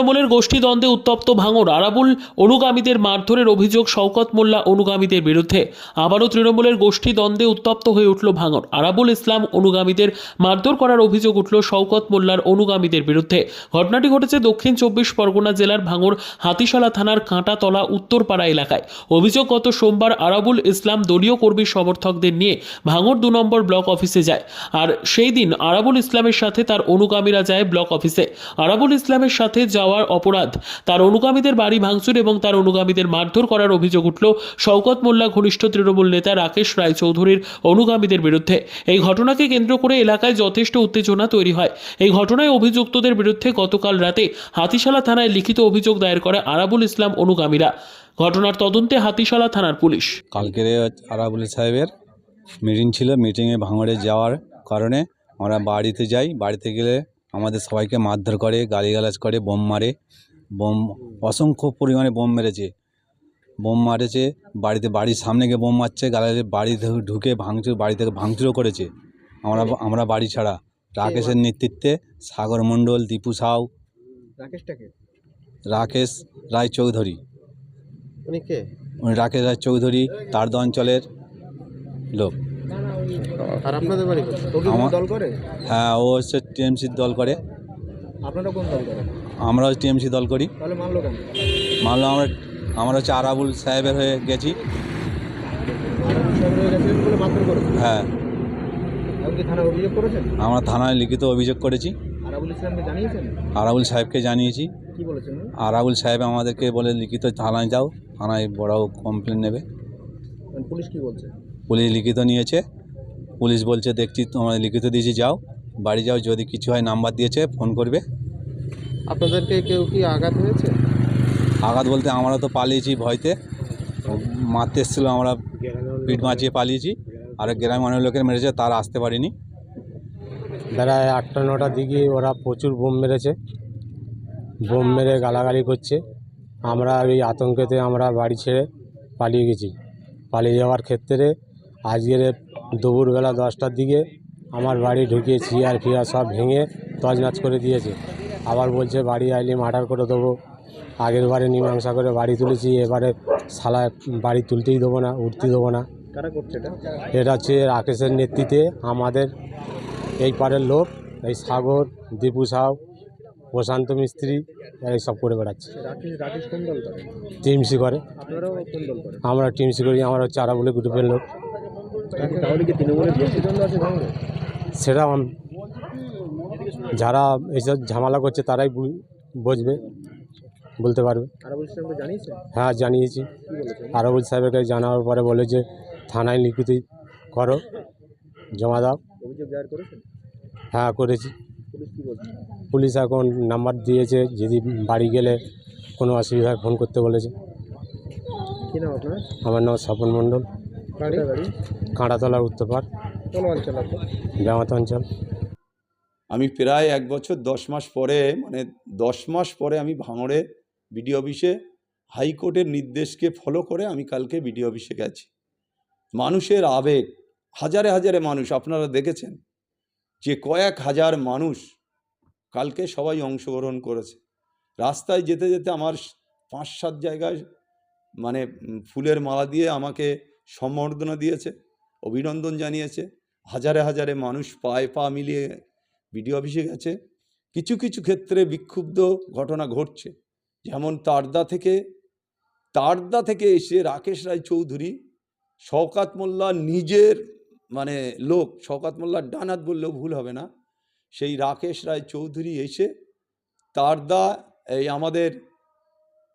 তৃণমূলের গোষ্ঠীদ্বন্দ্বে উত্তপ্ত ভাঙর আরাবুল অনুগামীদের মারধরের অভিযোগ শওকত মোল্লা অনুগামীদের বিরুদ্ধে। আবারও তৃণমূলের গোষ্ঠীদ্বন্দ্বে উত্তপ্ত হয়ে উঠল ভাঙর আরাবুল ইসলাম অনুগামীদের মারধর করার অভিযোগ উঠল শওকত মোল্লার অনুগামীদের বিরুদ্ধে। ঘটনাটি ঘটেছে দক্ষিণ চব্বিশ পরগনা জেলার ভাঙর হাতিশালা থানার কাঁটাতলা উত্তরপাড়া এলাকায়। অভিযোগ গত সোমবার আরাবুল ইসলাম দলীয় কর্মী সমর্থকদের নিয়ে ভাঙর দু নম্বর ব্লক অফিসে যায়। আর সেই দিন আরাবুল ইসলামের সাথে তার অনুগামীরা যায় ব্লক অফিসে। আরাবুল ইসলামের সাথে যাওয়ার অপরাধ। তার অনুগামীদের বাড়ি ভাঙচুর এবং তার অনুগামীদের মারধর করার অভিযোগ উঠল শওকত মোল্লা ঘনিষ্ঠ তৃণমূল নেতা রাকেশ রায় চৌধুরীর অনুগামীদের বিরুদ্ধে। এই ঘটনাকে কেন্দ্র করে এলাকায় যথেষ্ট উত্তেজনা তৈরি হয়। এই ঘটনায় অভিযুক্তদের বিরুদ্ধে গতকাল রাতে হাতিশালা থানায় লিখিত অভিযোগ দায়ের করে আরাবুল ইসলাম অনুগামীরা। ঘটনার তদন্তে হাতিশালা থানার পুলিশ। কালকের আরাবুল সাহেবের মিটিং ছিল। মিটিংয়ে ভাঙড়ে যাওয়ার কারণে আমরা বাড়িতে যাই। বাড়িতে গেলে আমাদের সবাইকে মারধর করে গালিগালাজ করে বোম মারে। বোম অসংখ্য পরিমাণে বোম মেরেছে। বোম মারেছে বাড়িতে বাড়ির সামনে গিয়ে বোম মারছে গালাজে বাড়ি ঢুকে ভাঙচুর বাড়ি থেকে ভাঙচুরও করেছে। আমরা আমরা বাড়ি ছাড়া। রাকেশের নেতৃত্বে সাগর মণ্ডল দীপু সাউ রাকেশটাকে? রাকেশ রায় চৌধুরী উনি কে? উনি রাকেশ রায় চৌধুরী তারদ অঞ্চলের লোক। আর আপনাদের বাড়ি কোথায়? ও কি আমার- দল করে? হ্যাঁ ও হচ্ছে টিএমসির দল করে। আপনারা কোন দল করেন? আমরাও টিএমসি দল করি। তাহলে মানলো কেন? মানলো আমরা আমরা হচ্ছে আরাবুল সাহেবের হয়ে গেছি। আরাবুল বলে মারধর হ্যাঁ। আপনি কি থানায় অভিযোগ করেছেন? আমরা থানায় লিখিত অভিযোগ করেছি। আরাবুল ইসলামকে জানিয়েছেন? আরাবুল সাহেবকে জানিয়েছি। কি বলেছেন উনি? আরাবুল সাহেব আমাদেরকে বলে লিখিত থানায় যাও। থানায় বড় কমপ্লেন নেবে। মানে পুলিশ কি বলছে? পুলিশ লিখিত নিয়েছে। পুলিশ বলছে দেখছি তোমার লিখিত দিয়েছি যাও। বাড়ি যাও যদি কিছু হয় নাম্বার দিয়েছে ফোন করবে। আপনাদেরকে কেউ কি আঘাত হয়েছে? আঘাত বলতে আমরা তো পালিয়েছি ভয়তে। মারতে এসেছিল আমরা পিঠ মাচিয়ে পালিয়েছি। আর গ্রামের অনেক লোকের মেরেছে তারা আসতে পারিনি। বেলায় আটটা নটার দিকে ওরা প্রচুর বোম মেরেছে। বোম মেরে গালাগালি করছে। আমরা ওই আতঙ্কেতে আমরা বাড়ি ছেড়ে পালিয়ে গেছি। পালিয়ে যাওয়ার ক্ষেত্রে আজকের দুপুরবেলা দশটার দিকে আমার বাড়ি ঢুকিয়ে চেয়ার ফিয়ার সব ভেঙে তজনাচ করে দিয়েছে। আবার বলছে বাড়ি আইলে মার্ডার করে দেবো। আগের বারে মীমাংসা করে বাড়ি তুলেছি এবারে সালা বাড়ি তুলতেই দেবো না উঠতে দেবো না। এটা? হচ্ছে রাকেশের নেতৃত্বে আমাদের এই পাড়ের লোক এই সাগর দীপু সাউ প্রশান্ত মিস্ত্রি সব করে বেড়াচ্ছে। রাকেশ করে। টিএমসি আমরা টিএমসি করি আমরা হচ্ছে বলে গ্রুপের লোক। তাহলে কি আছে সেটা যারা এইসব ঝামেলা করছে তারাই বুঝবে বলতে পারবে। হ্যাঁ জানিয়েছি। আরবুল সাহেবের কাছে জানানোর পরে বলে যে থানায় লিখিত করো জমা দাও। হ্যাঁ করেছি। পুলিশ এখন নাম্বার দিয়েছে যদি বাড়ি গেলে কোনো অসুবিধায় ফোন করতে বলেছে। আমার নাম স্বপন মণ্ডল। বাড়ি বাড়ি কাঁটাতলা উত্তরপাড়। কোন অঞ্চল আপনার জামাত অঞ্চল। আমি প্রায় এক বছর দশ মাস পরে মানে দশ মাস পরে আমি ভাঙড়ে বিডিও অফিসে হাইকোর্টের নির্দেশকে ফলো করে আমি কালকে বিডিও অফিসে গেছি। মানুষের আবেগ হাজারে হাজারে মানুষ আপনারা দেখেছেন যে কয়েক হাজার মানুষ কালকে সবাই অংশগ্রহণ করেছে। রাস্তায় যেতে যেতে আমার পাঁচ সাত জায়গায় মানে ফুলের মালা দিয়ে আমাকে সম্বর্ধনা দিয়েছে, অভিনন্দন জানিয়েছে। হাজারে হাজারে মানুষ পায়ে পা মিলিয়ে বিডিও অফিসে গেছে। কিছু কিছু ক্ষেত্রে বিক্ষুব্ধ ঘটনা ঘটছে। যেমন তারদা থেকে তারদা থেকে এসে রাকেশ রায় চৌধুরী, শওকাত মোল্লা নিজের মানে লোক, শওকাত মোল্লার ডানাত বললেও ভুল হবে না, সেই রাকেশ রায় চৌধুরী এসে তারদা, এই আমাদের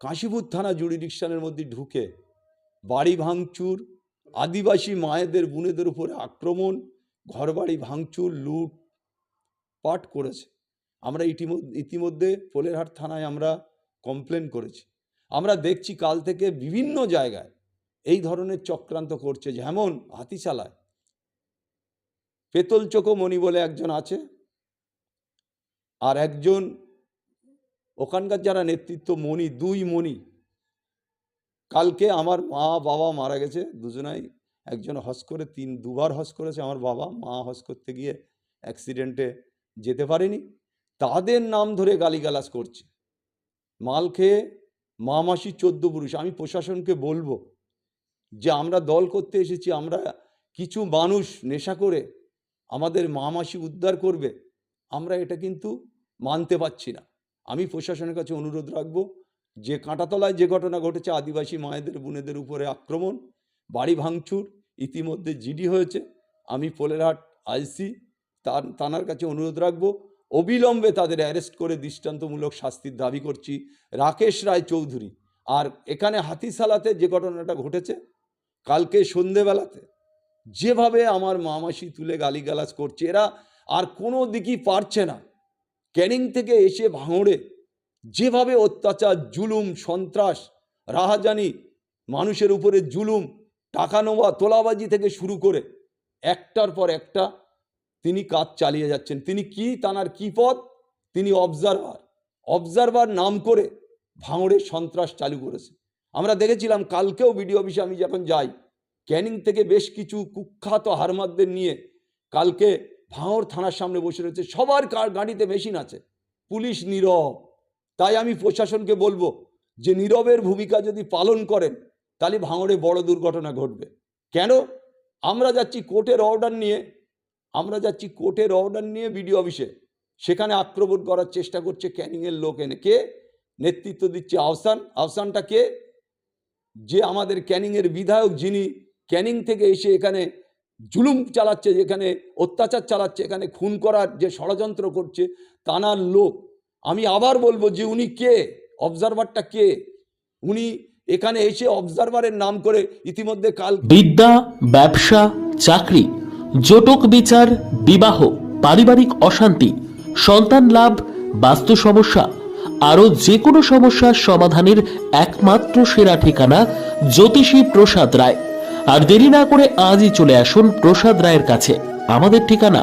কাশীপুর থানা জুডিডিকশনের মধ্যে ঢুকে বাড়ি ভাঙচুর আদিবাসী মায়েদের, বোনেদের উপরে আক্রমণ, ঘরবাড়ি ভাঙচুর, লুট, পাট করেছে। আমরা ইতিমধ্যে ইতিমধ্যে পোলেরহাট থানায় আমরা কমপ্লেন করেছি। আমরা দেখছি কাল থেকে বিভিন্ন জায়গায় এই ধরনের চক্রান্ত করছে, যেমন হাতিশালায়। পেতল চোখমণি বলে একজন আছে। আর একজন ওখানকার যারা নেতৃত্ব, মণি, দুই মণি কালকে আমার মা বাবা মারা গেছে, দুজনাই। একজন হজ করে তিন, দুবার হজ করেছে আমার বাবা। মা হজ করতে গিয়ে অ্যাক্সিডেন্টে যেতে পারেনি। তাদের নাম ধরে গালিগালাজ করছে। মাল খেয়ে মা মাসি চোদ্দ পুরুষ। আমি প্রশাসনকে বলব যে, আমরা দল করতে এসেছি, আমরা কিছু মানুষ নেশা করে আমাদের মা মাসি উদ্ধার করবে। আমরা এটা কিন্তু মানতে পারছি না। আমি প্রশাসনের কাছে অনুরোধ রাখব যে কাঁটাতলায় যে ঘটনা ঘটেছে, আদিবাসী মায়েদের বোনেদের উপরে আক্রমণ, বাড়ি ভাঙচুর, ইতিমধ্যে জিডি হয়েছে। আমি পোলেরহাট আইসি, তার তানার কাছে অনুরোধ রাখব, অবিলম্বে তাদের অ্যারেস্ট করে দৃষ্টান্তমূলক শাস্তির দাবি করছি রাকেশ রায় চৌধুরী। আর এখানে হাতিশালাতে যে ঘটনাটা ঘটেছে, কালকে সন্ধেবেলাতে, যেভাবে আমার মামাসি তুলে গালিগালাজ করছে, এরা আর কোনো দিকই পারছে না। ক্যানিং থেকে এসে ভাঙড়ে যেভাবে অত্যাচার, জুলুম, সন্ত্রাস, রাহাজানি, মানুষের উপরে জুলুম, টাকা নেওয়া তোলাবাজি থেকে শুরু করে একটার পর একটা তিনি কাজ চালিয়ে যাচ্ছেন। তিনি কি তানার কি পদ তিনি অবজারভার অবজারভার নাম করে ভাঙড়ে সন্ত্রাস চালু করেছে। আমরা দেখেছিলাম, কালকেও বিডিও অফিসে আমি যখন যাই, ক্যানিং থেকে বেশ কিছু কুখ্যাত হারমাদদের নিয়ে কালকে ভাঙড় থানার সামনে বসে রয়েছে। সবার গাড়িতে মেশিন আছে। পুলিশ নীরব। তাই আমি প্রশাসনকে বলব যে নীরবের ভূমিকা যদি পালন করেন, তাহলে ভাঙড়ে বড় দুর্ঘটনা ঘটবে। কেন? আমরা যাচ্ছি কোর্টের অর্ডার নিয়ে, আমরা যাচ্ছি কোর্টের অর্ডার নিয়ে বিডিও অফিসে সেখানে আক্রমণ করার চেষ্টা করছে ক্যানিংয়ের লোক এনে। কে? নেতৃত্ব দিচ্ছে আহসান। আহসানটা কে? যে আমাদের ক্যানিংয়ের বিধায়ক যিনি ক্যানিং থেকে এসে এখানে জুলুম চালাচ্ছে, যেখানে অত্যাচার চালাচ্ছে, এখানে খুন করার যে ষড়যন্ত্র করছে, তানার লোক আমি আবার বলব যে উনি কে? অবজারভারটা কে? উনি এখানে এসে অবজারভারের নাম করে ইতিমধ্যে কাল বিদ্যা, ব্যবসা, চাকরি, জটক বিচার, বিবাহ, পারিবারিক অশান্তি, সন্তান লাভ, বাস্তু সমস্যা, আরও যে কোনো সমস্যার সমাধানের একমাত্র সেরা ঠিকানা জ্যোতিষী প্রসাদ রায়। আর দেরি না করে আজই চলে আসুন প্রসাদ রায়ের কাছে। আমাদের ঠিকানা